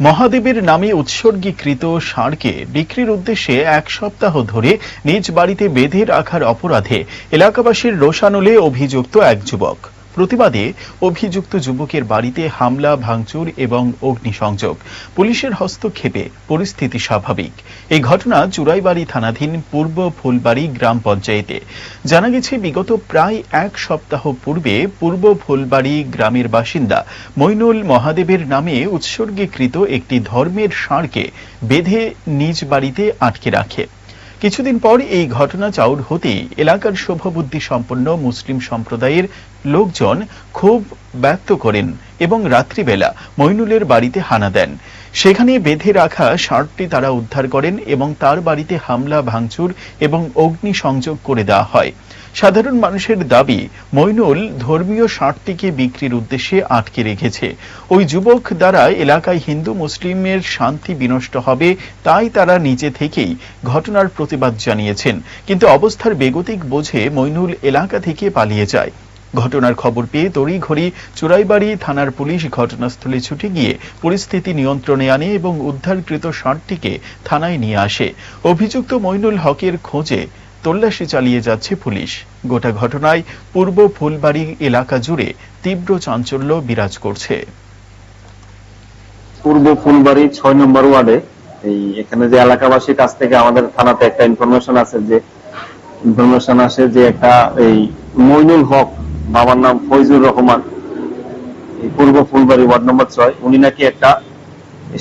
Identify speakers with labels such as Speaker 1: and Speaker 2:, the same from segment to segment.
Speaker 1: মহাদেবের নামে উৎসর্গীকৃত ষাঁড়কে বিক্রির উদ্দেশ্যে এক সপ্তাহ ধরে নিজ বাড়িতে বেঁধে রাখার অপরাধে এলাকাবাসীর রোষানলে অভিযুক্ত এক যুবক। প্রতিবাদে অভিযুক্ত যুবকের বাড়িতে হামলা, ভাঙচুর এবং অগ্নিসংযোগ। পুলিশের হস্তক্ষেপে পরিস্থিতি স্বাভাবিক। এই ঘটনা চুরাইবাড়ি থানাধীন পূর্ব ফুলবাড়ি গ্রাম পঞ্চায়েতে। জানা গেছে, বিগত প্রায় এক সপ্তাহ পূর্বে পূর্ব ফুলবাড়ি গ্রামের বাসিন্দা মইনুল মহাদেবের নামে উৎসর্গীকৃত একটি ধর্মের ষাঁড়কে বেঁধে নিজ বাড়িতে আটকে রাখে। কিছুদিন পর এই ঘটনা চাউর হতেই এলাকার শোভাবুদ্ধি সম্পন্ন মুসলিম সম্প্রদায়ের লোকজন ক্ষোভ ব্যক্ত করেন এবং রাত্রিবেলা মইনুলের বাড়িতে হানা দেন। সেখানে বেঁধে রাখা ষাঁড়টি তারা উদ্ধার করেন এবং তার বাড়িতে হামলা, ভাঙচুর এবং অগ্নি সংযোগ করে দেওয়া হয়। সাধারণ মানুষের দাবি, মইনুল ধর্মীয় ষাঁড়টিকে বিক্রির উদ্দেশ্যে আটকে রেখেছে। ওই যুবক দ্বারা এলাকায় হিন্দু মুসলিমের শান্তি বিনষ্ট হবে, তাই তারা নিজে থেকেই ঘটনার প্রতিবাদ জানিয়েছেন। কিন্তু অবস্থার বেগতিক বোঝে মইনুল এলাকা থেকে পালিয়ে যায়। ঘটনার খবর পেয়ে তড়িঘড়ি চুরাইবাড়ি থানার পুলিশ ঘটনাস্থলে ছুটে গিয়ে পরিস্থিতি নিয়ন্ত্রণে আনে এবং উদ্ধারকৃত ষাঁড়টিকে থানায় নিয়ে আসে। অভিযুক্ত মইনুল হকের খোঁজে তল্লাশি চালিয়ে যাচ্ছে পুলিশ। গোটা ঘটনায় পূর্ব ফুলবাড়ি এলাকা জুড়ে তীব্র চাঞ্চল্য বিরাজ করছে।
Speaker 2: পূর্ব ফুলবাড়ি ছয় নম্বর ওয়ার্ডে, এই এখানে যে এলাকাবাসীর কাছ থেকে আমাদের থানাতে একটা ইনফরমেশন আছে যে ইনফরমেশন আসে যে একটা এই মইনুল হক বাবার নাম ফৈজুর রহমান। পূর্ব ফুলবাড়ি ওয়ার্ড নম্বর ছয়। উনি নাকি একটা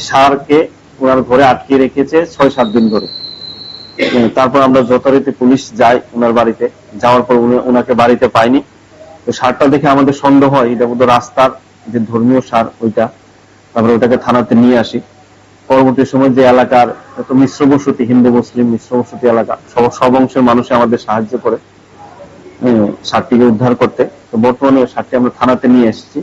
Speaker 2: সারকে ওনার ঘরে আটকে রেখেছে ছয়, সাত দিন ধরে। তারপর আমরা যথারীতি পুলিশ যাই ওনার বাড়িতে। যাওয়ার পর উনি ওনাকে বাড়িতে পাইনি। তো সারটা দেখে আমাদের সন্দেহ হয়, এটা বোধহয় রাস্তার যে ধর্মীয় সার ওইটা। তারপরে ওটাকে থানাতে নিয়ে আসি। পরবর্তী সময় যে এলাকার মিশ্র বসতি, হিন্দু, মুসলিম মিশ্র বসতি এলাকা, সব সব অংশের মানুষ আমাদের সাহায্য করে। সারটিকে উদ্ধার করতে। তো বর্তমানে সারটি আমরা থানাতে নিয়ে এসেছি।